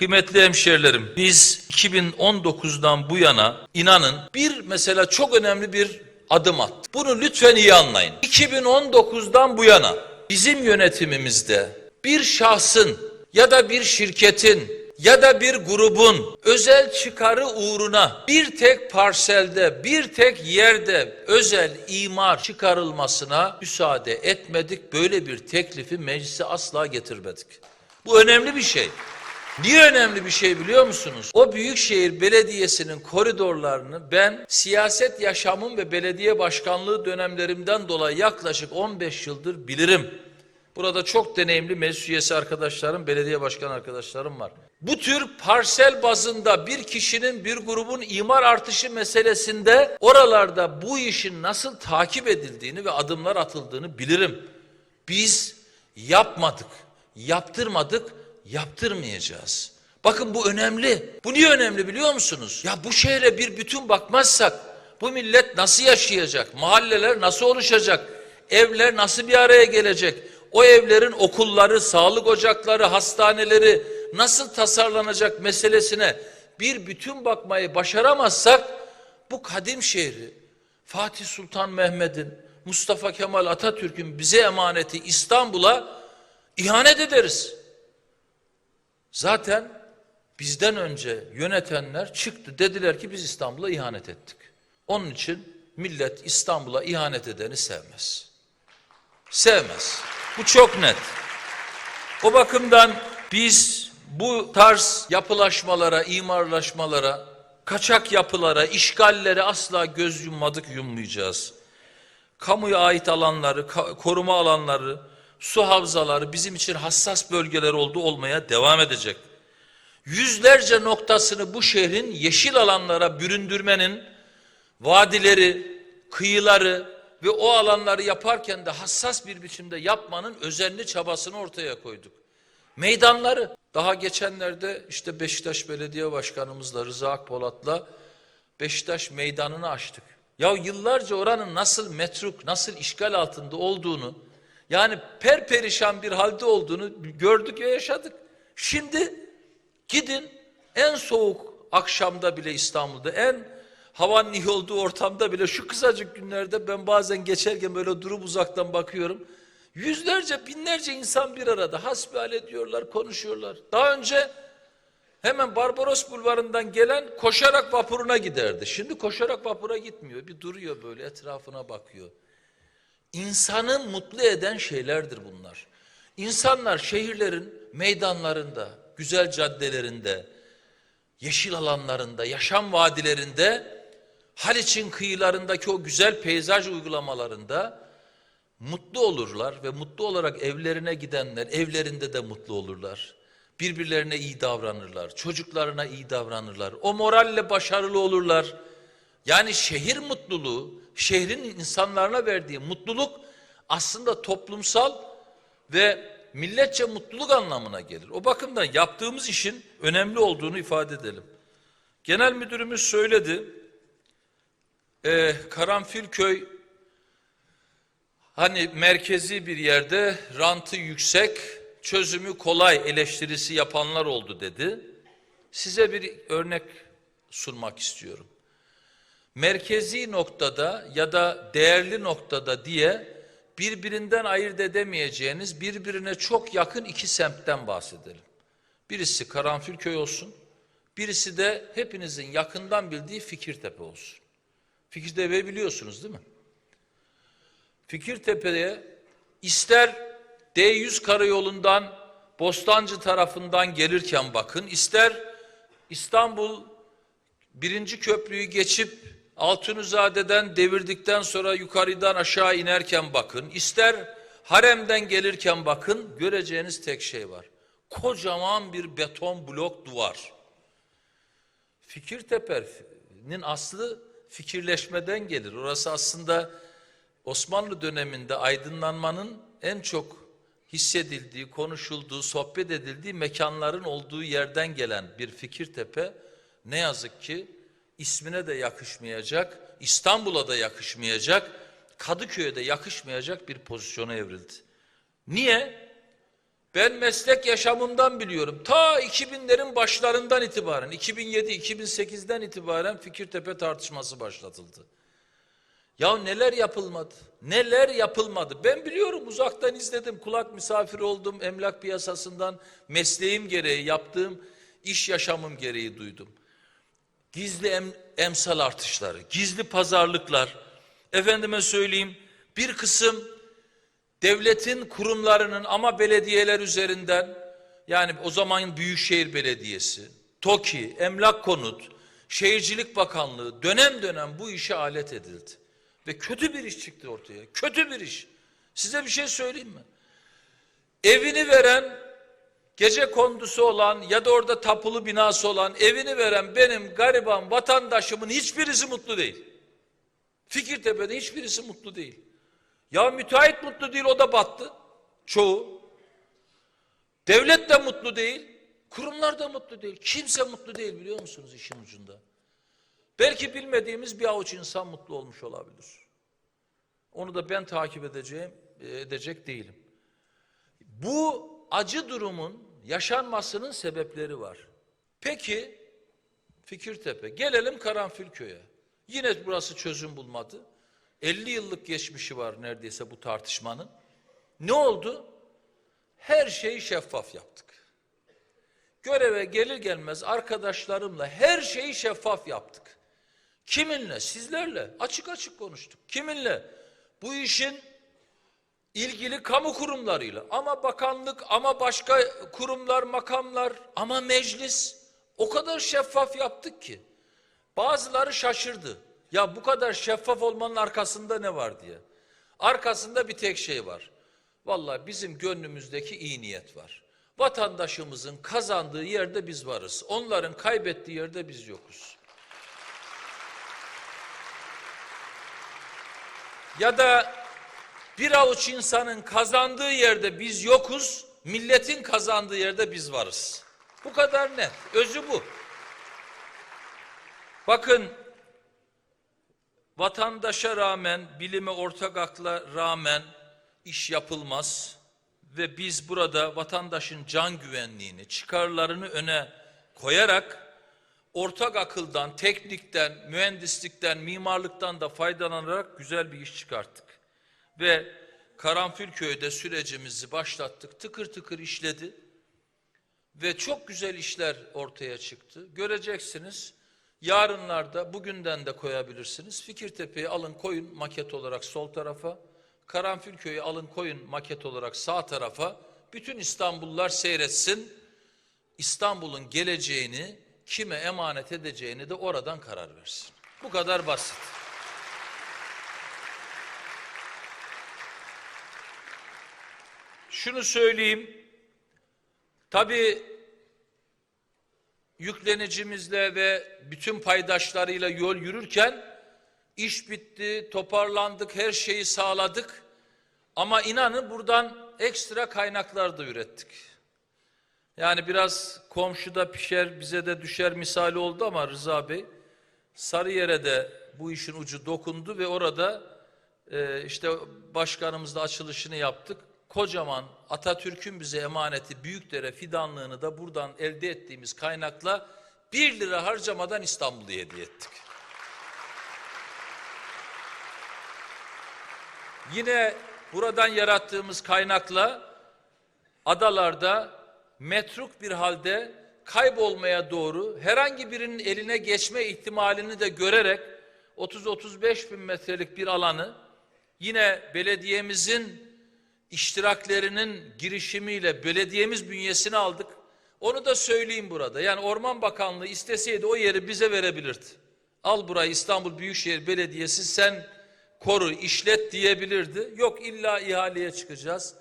Kıymetli hemşerilerim, biz 2019'dan bu yana inanın bir mesela çok önemli bir adım attık. Bunu lütfen iyi anlayın. 2019'dan bu yana bizim yönetimimizde bir şahsın ya da bir şirketin ya da bir grubun özel çıkarı uğruna bir tek parselde, bir tek yerde özel imar çıkarılmasına müsaade etmedik. Böyle bir teklifi meclise asla getirmedik. Bu önemli bir şey. Niye önemli bir şey biliyor musunuz? O Büyükşehir Belediyesi'nin koridorlarını ben siyaset yaşamım ve belediye başkanlığı dönemlerimden dolayı yaklaşık 15 yıldır bilirim. Burada çok deneyimli meclis üyesi arkadaşlarım, belediye başkan arkadaşlarım var. Bu tür parsel bazında bir kişinin, bir grubun imar artışı meselesinde oralarda bu işin nasıl takip edildiğini ve adımlar atıldığını bilirim. Biz yapmadık, yaptırmadık, yaptırmayacağız. Bakın bu önemli. Bu niye önemli biliyor musunuz? Ya bu şehre bir bütün bakmazsak bu millet nasıl yaşayacak? Mahalleler nasıl oluşacak? Evler nasıl bir araya gelecek? O evlerin okulları, sağlık ocakları, hastaneleri nasıl tasarlanacak meselesine bir bütün bakmayı başaramazsak bu kadim şehri Fatih Sultan Mehmet'in, Mustafa Kemal Atatürk'ün bize emaneti İstanbul'a ihanet ederiz. Zaten bizden önce yönetenler çıktı dediler ki biz İstanbul'a ihanet ettik. Onun için millet İstanbul'a ihanet edeni sevmez. Sevmez. Bu çok net. O bakımdan biz bu tarz yapılaşmalara, imarlaşmalara, kaçak yapılara, işgallere asla göz yummadık, yummayacağız. Kamuya ait alanları, koruma alanları, su havzaları bizim için hassas bölgeler oldu olmaya devam edecek. Yüzlerce noktasını bu şehrin yeşil alanlara büründürmenin vadileri, kıyıları ve o alanları yaparken de hassas bir biçimde yapmanın özenli çabasını ortaya koyduk. Meydanları daha geçenlerde işte Beşiktaş Belediye Başkanımızla Rıza Akpolat'la Beşiktaş meydanını açtık. Ya yıllarca oranın nasıl metruk, nasıl işgal altında olduğunu yani perperişan bir halde olduğunu gördük ve yaşadık. Şimdi gidin en soğuk akşamda bile İstanbul'da en havanın iyi olduğu ortamda bile şu kısacık günlerde ben bazen geçerken böyle durup uzaktan bakıyorum. Yüzlerce binlerce insan bir arada hasbihal ediyorlar, konuşuyorlar. Daha önce hemen Barbaros Bulvarı'ndan gelen koşarak vapuruna giderdi. Şimdi koşarak vapura gitmiyor. Bir duruyor böyle etrafına bakıyor. İnsanı mutlu eden şeylerdir bunlar. İnsanlar şehirlerin meydanlarında, güzel caddelerinde, yeşil alanlarında, yaşam vadilerinde, Haliç'in kıyılarındaki o güzel peyzaj uygulamalarında mutlu olurlar ve mutlu olarak evlerine gidenler evlerinde de mutlu olurlar. Birbirlerine iyi davranırlar, çocuklarına iyi davranırlar. O moralle başarılı olurlar. Yani şehir mutluluğu, şehrin insanlarına verdiği mutluluk aslında toplumsal ve milletçe mutluluk anlamına gelir. O bakımdan yaptığımız işin önemli olduğunu ifade edelim. Genel müdürümüz söyledi. Ee, Karanfilköy hani merkezi bir yerde rantı yüksek, çözümü kolay eleştirisi yapanlar oldu dedi. Size bir örnek sunmak istiyorum. Merkezi noktada ya da değerli noktada diye birbirinden ayırt edemeyeceğiniz birbirine çok yakın iki semtten bahsedelim. Birisi Karanfilköy olsun, birisi de hepinizin yakından bildiği Fikirtepe olsun. Fikirtepe'yi biliyorsunuz değil mi? Fikirtepe'ye ister D100 karayolundan Bostancı tarafından gelirken bakın, ister İstanbul birinci köprüyü geçip Altunizade'den devirdikten sonra yukarıdan aşağı inerken bakın, ister haremden gelirken bakın, göreceğiniz tek şey var. Kocaman bir beton blok duvar. Fikirtepe'nin aslı fikirleşmeden gelir. Orası aslında Osmanlı döneminde aydınlanmanın en çok hissedildiği, konuşulduğu, sohbet edildiği mekanların olduğu yerden gelen bir Fikirtepe ne yazık ki ismine de yakışmayacak, İstanbul'a da yakışmayacak, Kadıköy'e de yakışmayacak bir pozisyona evrildi. Niye? Ben meslek yaşamımdan biliyorum. Ta 2000'lerin başlarından itibaren, 2007-2008'den itibaren Fikirtepe tartışması başlatıldı. Ya neler yapılmadı? Neler yapılmadı? Ben biliyorum uzaktan izledim, kulak misafiri oldum, emlak piyasasından mesleğim gereği yaptığım iş yaşamım gereği duydum. Gizli em- emsal artışları, gizli pazarlıklar, efendime söyleyeyim bir kısım devletin kurumlarının ama belediyeler üzerinden yani o zamanın Büyükşehir Belediyesi, TOKİ, Emlak Konut, Şehircilik Bakanlığı dönem dönem bu işe alet edildi. Ve kötü bir iş çıktı ortaya. Kötü bir iş. Size bir şey söyleyeyim mi? Evini veren, gece kondusu olan ya da orada tapulu binası olan evini veren benim gariban vatandaşımın hiçbirisi mutlu değil. Fikirtepe'de hiçbirisi mutlu değil. Ya müteahhit mutlu değil o da battı. Çoğu. Devlet de mutlu değil. Kurumlar da mutlu değil. Kimse mutlu değil biliyor musunuz işin ucunda. Belki bilmediğimiz bir avuç insan mutlu olmuş olabilir. Onu da ben takip edeceğim, edecek değilim. Bu acı durumun yaşanmasının sebepleri var. Peki Fikirtepe, gelelim Karanfilköy'e. Yine burası çözüm bulmadı. 50 yıllık geçmişi var neredeyse bu tartışmanın. Ne oldu? Her şeyi şeffaf yaptık. Göreve gelir gelmez arkadaşlarımla her şeyi şeffaf yaptık. Kiminle? Sizlerle. Açık açık konuştuk. Kiminle? Bu işin ilgili kamu kurumlarıyla ama bakanlık ama başka kurumlar, makamlar ama meclis o kadar şeffaf yaptık ki bazıları şaşırdı. Ya bu kadar şeffaf olmanın arkasında ne var diye. Arkasında bir tek şey var. Vallahi bizim gönlümüzdeki iyi niyet var. Vatandaşımızın kazandığı yerde biz varız. Onların kaybettiği yerde biz yokuz. Ya da bir avuç insanın kazandığı yerde biz yokuz, milletin kazandığı yerde biz varız. Bu kadar net. Özü bu. Bakın vatandaşa rağmen, bilime ortak akla rağmen iş yapılmaz ve biz burada vatandaşın can güvenliğini, çıkarlarını öne koyarak ortak akıldan, teknikten, mühendislikten, mimarlıktan da faydalanarak güzel bir iş çıkarttık. Ve Karanfilköy'de sürecimizi başlattık. Tıkır tıkır işledi. Ve çok güzel işler ortaya çıktı. Göreceksiniz. Yarınlarda bugünden de koyabilirsiniz. Fikirtepe'yi alın koyun maket olarak sol tarafa. Karanfilköy'ü alın koyun maket olarak sağ tarafa. Bütün İstanbullular seyretsin. İstanbul'un geleceğini kime emanet edeceğini de oradan karar versin. Bu kadar basit. Şunu söyleyeyim. Tabii yüklenicimizle ve bütün paydaşlarıyla yol yürürken iş bitti, toparlandık, her şeyi sağladık. Ama inanın buradan ekstra kaynaklar da ürettik. Yani biraz komşuda pişer, bize de düşer misali oldu ama Rıza Bey, Sarıyer'e de bu işin ucu dokundu ve orada e, işte başkanımızla açılışını yaptık. Kocaman Atatürk'ün bize emaneti Büyükdere fidanlığını da buradan elde ettiğimiz kaynakla bir lira harcamadan İstanbul'u hediye ettik. Yine buradan yarattığımız kaynakla adalarda metruk bir halde kaybolmaya doğru herhangi birinin eline geçme ihtimalini de görerek 30-35 bin metrelik bir alanı yine belediyemizin iştiraklerinin girişimiyle belediyemiz bünyesine aldık. Onu da söyleyeyim burada. Yani Orman Bakanlığı isteseydi o yeri bize verebilirdi. Al burayı İstanbul Büyükşehir Belediyesi sen koru, işlet diyebilirdi. Yok illa ihaleye çıkacağız.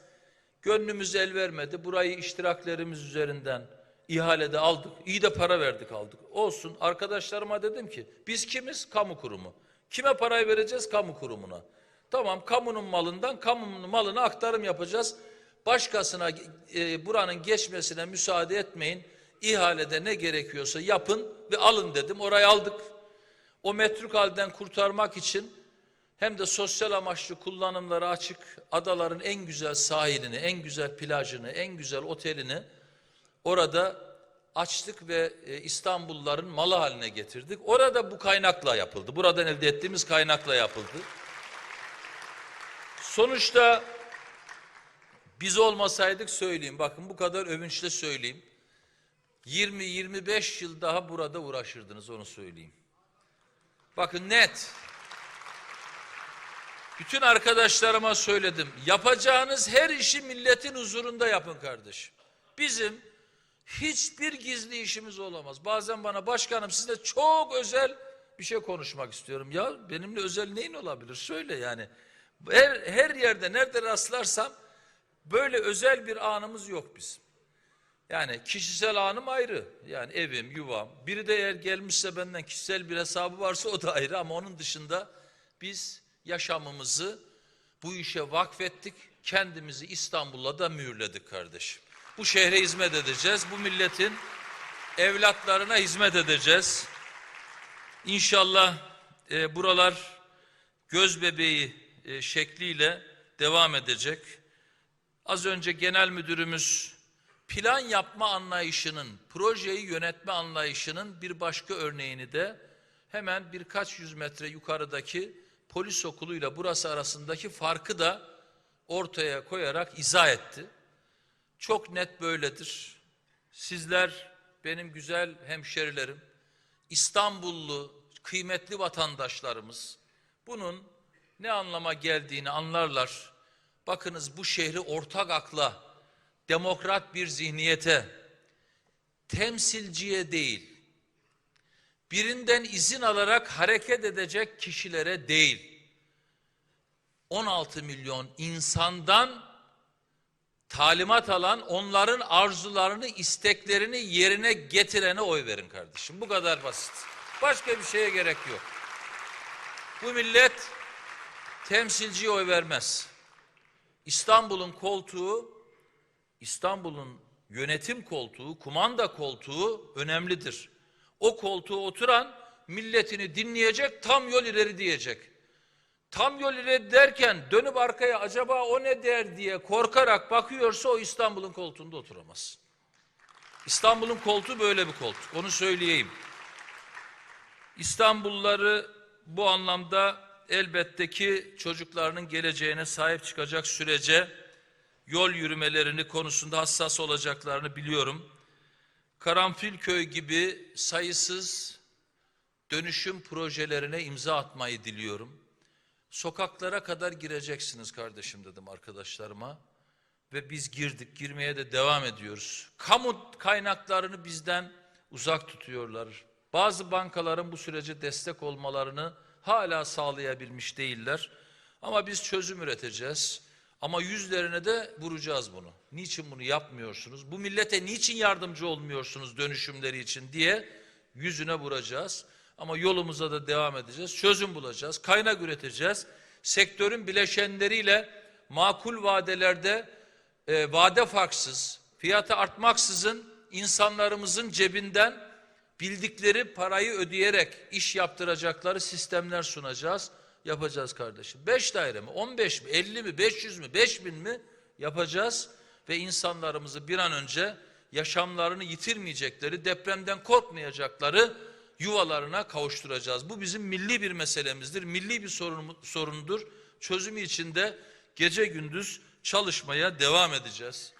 Gönlümüz el vermedi. Burayı iştiraklerimiz üzerinden ihalede aldık. İyi de para verdik aldık. Olsun arkadaşlarıma dedim ki biz kimiz? Kamu kurumu. Kime parayı vereceğiz? Kamu kurumuna. Tamam kamunun malından kamunun malına aktarım yapacağız. Başkasına e, buranın geçmesine müsaade etmeyin. İhalede ne gerekiyorsa yapın ve alın dedim. Orayı aldık. O metruk halden kurtarmak için hem de sosyal amaçlı kullanımlara açık adaların en güzel sahilini, en güzel plajını, en güzel otelini orada açtık ve e, İstanbulluların malı haline getirdik. Orada bu kaynakla yapıldı. Buradan elde ettiğimiz kaynakla yapıldı. Sonuçta biz olmasaydık söyleyeyim. Bakın bu kadar övünçle söyleyeyim. 20-25 yıl daha burada uğraşırdınız onu söyleyeyim. Bakın net. Bütün arkadaşlarıma söyledim. Yapacağınız her işi milletin huzurunda yapın kardeşim. Bizim hiçbir gizli işimiz olamaz. Bazen bana başkanım sizle çok özel bir şey konuşmak istiyorum. Ya benimle özel neyin olabilir? Söyle yani. Her, her yerde nerede rastlarsam böyle özel bir anımız yok bizim. Yani kişisel anım ayrı. Yani evim, yuvam. Biri de eğer gelmişse benden kişisel bir hesabı varsa o da ayrı ama onun dışında biz yaşamımızı bu işe vakfettik. Kendimizi İstanbul'la da mühürledik kardeşim. Bu şehre hizmet edeceğiz. Bu milletin evlatlarına hizmet edeceğiz. İnşallah e, buralar göz bebeği e, şekliyle devam edecek. Az önce genel müdürümüz plan yapma anlayışının, projeyi yönetme anlayışının bir başka örneğini de hemen birkaç yüz metre yukarıdaki polis okuluyla burası arasındaki farkı da ortaya koyarak izah etti. Çok net böyledir. Sizler benim güzel hemşerilerim, İstanbullu kıymetli vatandaşlarımız bunun ne anlama geldiğini anlarlar. Bakınız bu şehri ortak akla, demokrat bir zihniyete, temsilciye değil, birinden izin alarak hareket edecek kişilere değil, 16 milyon insandan talimat alan, onların arzularını, isteklerini yerine getirene oy verin kardeşim. Bu kadar basit. Başka bir şeye gerek yok. Bu millet temsilciye oy vermez. İstanbul'un koltuğu, İstanbul'un yönetim koltuğu, kumanda koltuğu önemlidir. O koltuğa oturan milletini dinleyecek, tam yol ileri diyecek. Tam yol ileri derken dönüp arkaya acaba o ne der diye korkarak bakıyorsa o İstanbul'un koltuğunda oturamaz. İstanbul'un koltuğu böyle bir koltuk. Onu söyleyeyim. İstanbulluları bu anlamda elbette ki çocuklarının geleceğine sahip çıkacak sürece yol yürümelerini konusunda hassas olacaklarını biliyorum. Karanfilköy gibi sayısız dönüşüm projelerine imza atmayı diliyorum. Sokaklara kadar gireceksiniz kardeşim dedim arkadaşlarıma. Ve biz girdik, girmeye de devam ediyoruz. Kamu kaynaklarını bizden uzak tutuyorlar. Bazı bankaların bu sürece destek olmalarını hala sağlayabilmiş değiller. Ama biz çözüm üreteceğiz. Ama yüzlerine de vuracağız bunu. Niçin bunu yapmıyorsunuz? Bu millete niçin yardımcı olmuyorsunuz dönüşümleri için diye yüzüne vuracağız. Ama yolumuza da devam edeceğiz. Çözüm bulacağız. Kaynak üreteceğiz. Sektörün bileşenleriyle makul vadelerde e, vade farksız, fiyatı artmaksızın insanlarımızın cebinden bildikleri parayı ödeyerek iş yaptıracakları sistemler sunacağız. Yapacağız kardeşim. Beş daire mi, on beş mi, elli mi, beş yüz mü, beş bin mi yapacağız. Ve insanlarımızı bir an önce yaşamlarını yitirmeyecekleri, depremden korkmayacakları yuvalarına kavuşturacağız. Bu bizim milli bir meselemizdir, milli bir sorun, sorundur. Çözümü için de gece gündüz çalışmaya devam edeceğiz.